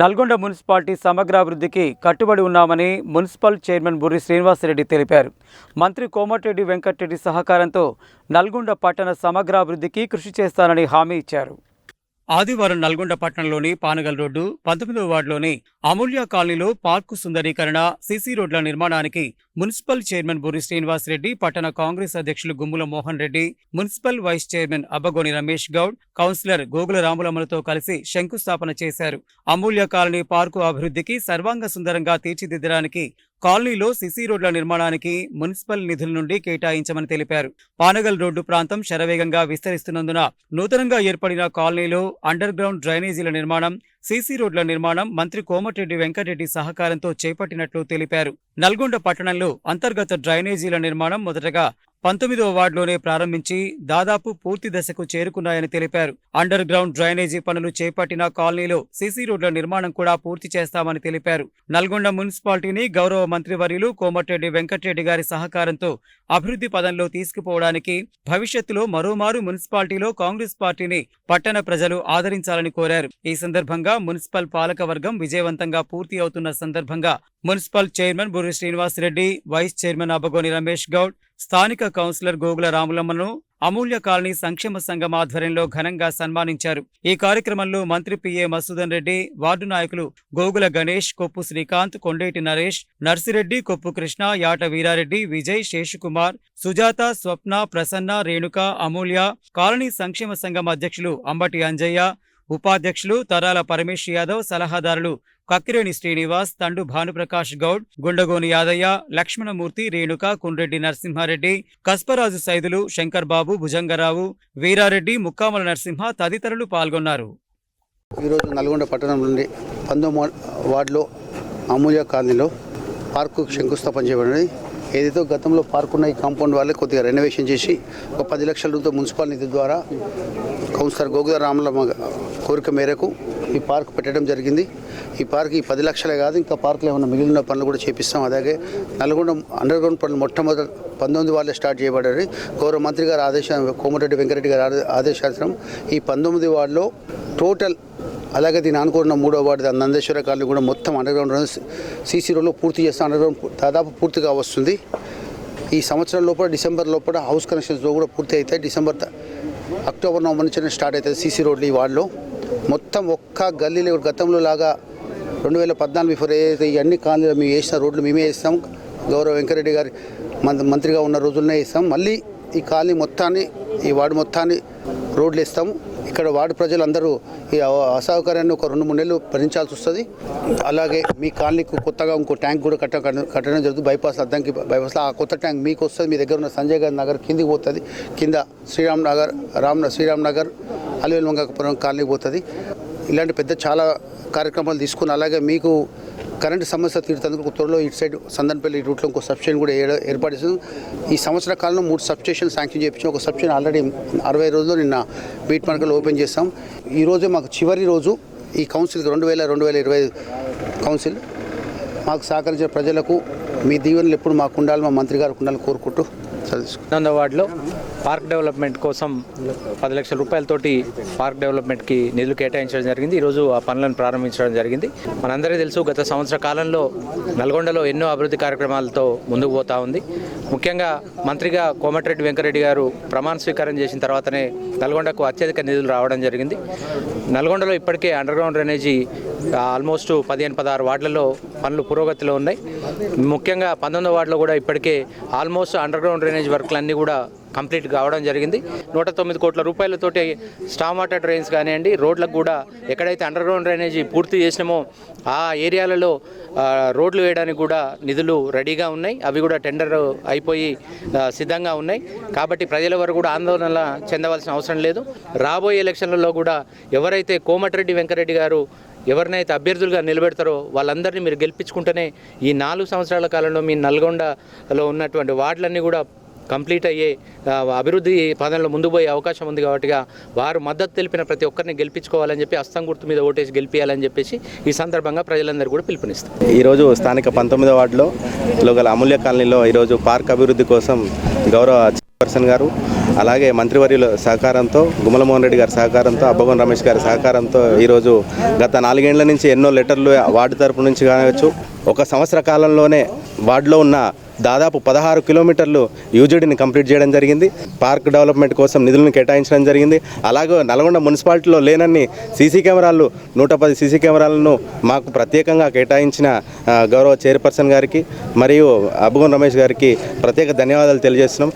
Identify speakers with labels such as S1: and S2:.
S1: Nalgonda municipality సమగ్రాభివృద్ధికి కట్టుబడి ఉన్నామని municipal chairman Burri Srinivasa Reddy తెలిపారు. మంత్రి కోమటిరెడ్డి వెంకటరెడ్డి సహకారంతో నల్గొండ పట్టణ సమగ్రాభివృద్ధికి కృషి చేస్తానని హామీ ఇచ్చారు. ఆదివారం నల్గొండ పట్టణంలోని పానగల్ రోడ్డు పంతొమ్మిదవ వార్డులోని అమూల్య కాలనీలో పార్కు సుందరీకరణ సీసీ రోడ్ల నిర్మాణానికి మున్సిపల్ చైర్మన్ బుర్రి శ్రీనివాసరెడ్డి పట్టణ కాంగ్రెస్ అధ్యక్షులు Gummula Mohan Reddy municipal vice chairman Abbagoni Ramesh Goud councillor Gogula రాములమ్మలతో కలిసి శంకుస్థాపన చేశారు. అమూల్య కాలనీ పార్కు అభివృద్ధికి సర్వాంగ సుందరంగా తీర్చిదిద్దడానికి కాలనీలో సిసి రోడ్ల నిర్మాణానికి మున్సిపల్ నిధుల నుండి కేటాయించమని తెలిపారు. పానగల్ రోడ్డు ప్రాంతం శరవేగంగా విస్తరిస్తున్నందున నూతనంగా ఏర్పడిన కాలనీలో అండర్ గ్రౌండ్ డ్రైనేజీల నిర్మాణం సీసీ రోడ్ల నిర్మాణం మంత్రి కోమటిరెడ్డి వెంకటరెడ్డి సహకారంతో చేపట్టినట్లు తెలిపారు. నల్గొండ పట్టణంలో అంతర్గత డ్రైనేజీల నిర్మాణం మొదటగా పంతొమ్మిదవ వార్డులోనే ప్రారంభించి దాదాపు పూర్తి దశకు చేరుకున్నాయని తెలిపారు. అండర్ గ్రౌండ్ డ్రైనేజీ పనులు చేపట్టిన కాలనీలో సీసీ రోడ్ల నిర్మాణం కూడా పూర్తి చేస్తామని తెలిపారు. నల్గొండ మున్సిపాలిటీని గౌరవ మంత్రివర్యులు కోమటిరెడ్డి వెంకటరెడ్డి గారి సహకారంతో అభివృద్ధి పదంలో తీసుకుపోవడానికి భవిష్యత్తులో మరోమారు మున్సిపాలిటీలో కాంగ్రెస్ పార్టీని పట్టణ ప్రజలు ఆదరించాలని కోరారు. ఈ సందర్భంగా మున్సిపల్ పాలకవర్గం విజయవంతంగా పూర్తి అవుతున్న సందర్భంగా municipal chairman Burri Srinivasa Reddy vice chairman Abagoni Ramesh Goud స్థానిక కౌన్సిలర్ గోగుల రాములమ్మను అమూల్య కాలనీ సంక్షేమ సంఘం ఆధ్వర్యంలో ఘనంగా సన్మానించారు. ఈ కార్యక్రమంలో మంత్రి పిఏ మసూదన్ రెడ్డి వార్డు నాయకులు గోగుల గణేష్ కొప్పు శ్రీకాంత్ కొండేటి నరేష్ నర్సిరెడ్డి కొప్పు కృష్ణ యాట వీరారెడ్డి విజయ్ శేషుకుమార్ సుజాత స్వప్న ప్రసన్న రేణుక అమూల్య కాలనీ సంక్షేమ సంఘం అధ్యక్షులు అంబటి అంజయ్య ఉపాధ్యక్షులు తరాల పరమేశ్ యాదవ్ సలహాదారులు కక్కిరేణి శ్రీనివాస్ తండు భానుప్రకాష్ గౌడ్ గుండగోని యాదయ్య లక్ష్మణమూర్తి రేణుక కుండ్రెడ్డి నరసింహారెడ్డి కస్పరాజు సైదులు శంకర్ బాబు భుజంగరావు వీరారెడ్డి ముక్కామల నరసింహ తదితరులు పాల్గొన్నారు.
S2: ఈరోజు నల్గొండ పట్టణం నుండి పంతొమ్మిది వార్డులో అమూల్య కాలనీలో పార్కు శంకుస్థాపన చేయబడింది ఏదైతే గతంలో పార్కున్న ఈ కాంపౌండ్ వాళ్ళే కొద్దిగా రెనోవేషన్ చేసి ఒక పది లక్షల రూపాయల మున్సిపల్ నిధి ద్వారా కౌన్సిలర్ గోగుల రామలమ్మ కోరిక మేరకు ఈ పార్క్ పెట్టడం జరిగింది. ఈ పార్క్ ఈ పది లక్షలే కాదు ఇంకా పార్కులో ఏమైనా మిగిలిన పనులు కూడా చేపిస్తాం. అలాగే నల్గొండ అండర్ గ్రౌండ్ పనులు మొట్టమొదటి పంతొమ్మిది వాళ్ళే స్టార్ట్ చేయబడ్డారు. గౌరవ మంత్రి గారు ఆదేశం కోమటిరెడ్డి వెంకరెడ్డి గారి ఆదే- ఈ పంతొమ్మిది వార్డులో టోటల్ అలాగే దీని అనుకున్న మూడో వార్డు నందేశ్వర కాలనీ కూడా మొత్తం అండర్గ్రౌండ్ సీసీ రోడ్లో పూర్తి చేస్తే అండర్గ్రౌండ్ దాదాపు పూర్తిగా వస్తుంది. ఈ సంవత్సరం లోపల డిసెంబర్ లోపల హౌస్ కనెక్షన్స్లో కూడా పూర్తి అవుతాయి. డిసెంబర్ అక్టోబర్ నవంబర్ నుంచి స్టార్ట్ అవుతుంది సీసీ రోడ్లు ఈ వార్డులో. మొత్తం ఒక్క గల్లీలో గతంలో లాగా రెండు వేల పద్నాలుగు బిఫోర్ ఏదైతే ఇవన్నీ అన్ని కాలనీలు మేము వేసిన రోడ్లు మేమే వేస్తాం. గౌరవ వెంకరెడ్డి గారి మంత్రి మంత్రిగా ఉన్న రోజుల్లోనే వేస్తాం. మళ్ళీ ఈ కాలనీ మొత్తాన్ని ఈ వార్డు మొత్తాన్ని రోడ్లు వేస్తాము ఇక్కడ వార్డు ప్రజలందరూ ఈ అసౌకర్యాన్ని ఒక రెండు మూడు నెలలు భరించాల్సి వస్తుంది. అలాగే మీ కాలనీకి కొత్తగా ఇంకో ట్యాంక్ కూడా కట్ట కట్టడం జరుగుతుంది. బైపాస్ అద్దంకి బైపాస్ ఆ కొత్త ట్యాంక్ మీకు వస్తుంది. మీ దగ్గర ఉన్న సంజయ్ గారి నగర్ కిందికి పోతుంది. కింద శ్రీరామ్ నగర్ రామ్ శ్రీరామ్ నగర్ అలివేలు మంగాపురం కాలనీకి పోతుంది. ఇలాంటి పెద్ద చాలా కార్యక్రమాలు తీసుకుని అలాగే మీకు కరెంటు సమస్య తీర్చేందుకు త్వరలో ఇటు సైడ్ సందన్పల్లి రూట్లో ఇంకో సబ్స్టేషన్ కూడా ఏర్పాటు చేస్తుంది ఈ సంవత్సర కాలంలో మూడు సబ్స్టేషన్ శాంక్షన్ చేయించాం ఒక సబ్స్టేషన్ ఆల్రెడీ అరవై రోజుల్లో నిన్న బీట్ మార్కెట్లో ఓపెన్ చేస్తాం ఈరోజు మాకు చివరి రోజు ఈ కౌన్సిల్ రెండు వేల రెండు వేల ఇరవై కౌన్సిల్. మాకు సహకరించిన ప్రజలకు మీ దీవెనలు ఎప్పుడు మాకు ఉండాలి మా మంత్రి గారికి ఉండాలని కోరుకుంటూ చదువు
S3: వార్డులో పార్క్ డెవలప్మెంట్ కోసం పది లక్షల రూపాయలతోటి పార్క్ డెవలప్మెంట్కి నిధులు కేటాయించడం జరిగింది. ఈరోజు ఆ పనులను ప్రారంభించడం జరిగింది. మనందరికీ తెలుసు గత సంవత్సర కాలంలో నల్గొండలో ఎన్నో అభివృద్ధి కార్యక్రమాలతో ముందుకు పోతా ఉంది. ముఖ్యంగా మంత్రిగా కోమటిరెడ్డి వెంకరెడ్డి గారు ప్రమాణ స్వీకారం చేసిన తర్వాతనే నల్గొండకు అత్యధిక నిధులు రావడం జరిగింది. నల్గొండలో ఇప్పటికే అండర్గ్రౌండ్ డ్రైనేజీ ఆల్మోస్ట్ పదిహేను పదహారు వార్డులలో పనులు పురోగతిలో ఉన్నాయి. ముఖ్యంగా పంతొమ్మిదో వార్డులో కూడా ఇప్పటికే ఆల్మోస్ట్ అండర్గ్రౌండ్ డ్రైనేజ్ వర్క్లన్నీ కూడా కంప్లీట్ కావడం జరిగింది. నూట తొమ్మిది కోట్ల రూపాయలతోటి స్టామ్ వాటర్ డ్రైన్స్ కానివ్వండి రోడ్లకు కూడా ఎక్కడైతే అండర్ గ్రౌండ్ డ్రైనేజీ పూర్తి చేసినామో ఆ ఏరియాలలో రోడ్లు వేయడానికి కూడా నిధులు రెడీగా ఉన్నాయి. అవి కూడా టెండర్ అయిపోయి సిద్ధంగా ఉన్నాయి. కాబట్టి ప్రజల వరకు కూడా ఆందోళన చెందవలసిన అవసరం లేదు. రాబోయే ఎలక్షన్లలో కూడా ఎవరైతే కోమటిరెడ్డి వెంకరెడ్డి గారు ఎవరినైతే అభ్యర్థులుగా నిలబెడతారో వాళ్ళందరినీ మీరు గెలిపించుకుంటేనే ఈ నాలుగు సంవత్సరాల కాలంలో మీ నల్గొండలో ఉన్నటువంటి వార్డులన్నీ కూడా కంప్లీట్ అయ్యే అభివృద్ధి పదంలో ముందు పోయే అవకాశం ఉంది కాబట్టిగా వారు మద్దతు తెలిపిన ప్రతి ఒక్కరిని గెలిపించుకోవాలని చెప్పి అస్తం గుర్తు మీద ఓటేసి గెలిపించాలని చెప్పేసి ఈ సందర్భంగా ప్రజలందరూ కూడా పిలుపునిస్తారు.
S4: ఈరోజు స్థానిక పంతొమ్మిదో వార్డులో లో గల అమూల్య కాలనీలో ఈరోజు పార్క్ అభివృద్ధి కోసం గౌరవ చైర్పర్సన్ గారు అలాగే మంత్రివర్యుల సహకారంతో గుమ్మలమోహన్ రెడ్డి గారి సహకారంతో అబ్బగోన్ రమేష్ గారి సహకారంతో ఈరోజు గత నాలుగేళ్ళ నుంచి ఎన్నో లెటర్లు వార్డు తరపు నుంచి కావచ్చు. ఒక సంవత్సర కాలంలోనే వార్డులో ఉన్న దాదాపు పదహారు కిలోమీటర్లు యూజీడీని కంప్లీట్ చేయడం జరిగింది. పార్క్ డెవలప్మెంట్ కోసం నిధులను కేటాయించడం జరిగింది. అలాగే నల్గొండ మున్సిపాలిటీలో లేనన్ని సీసీ కెమెరాలు నూట పది సీసీ కెమెరాలను మాకు ప్రత్యేకంగా కేటాయించిన గౌరవ చైర్పర్సన్ గారికి మరియు అబ్బుగన్ రమేష్ గారికి ప్రత్యేక ధన్యవాదాలు తెలియజేస్తున్నాం.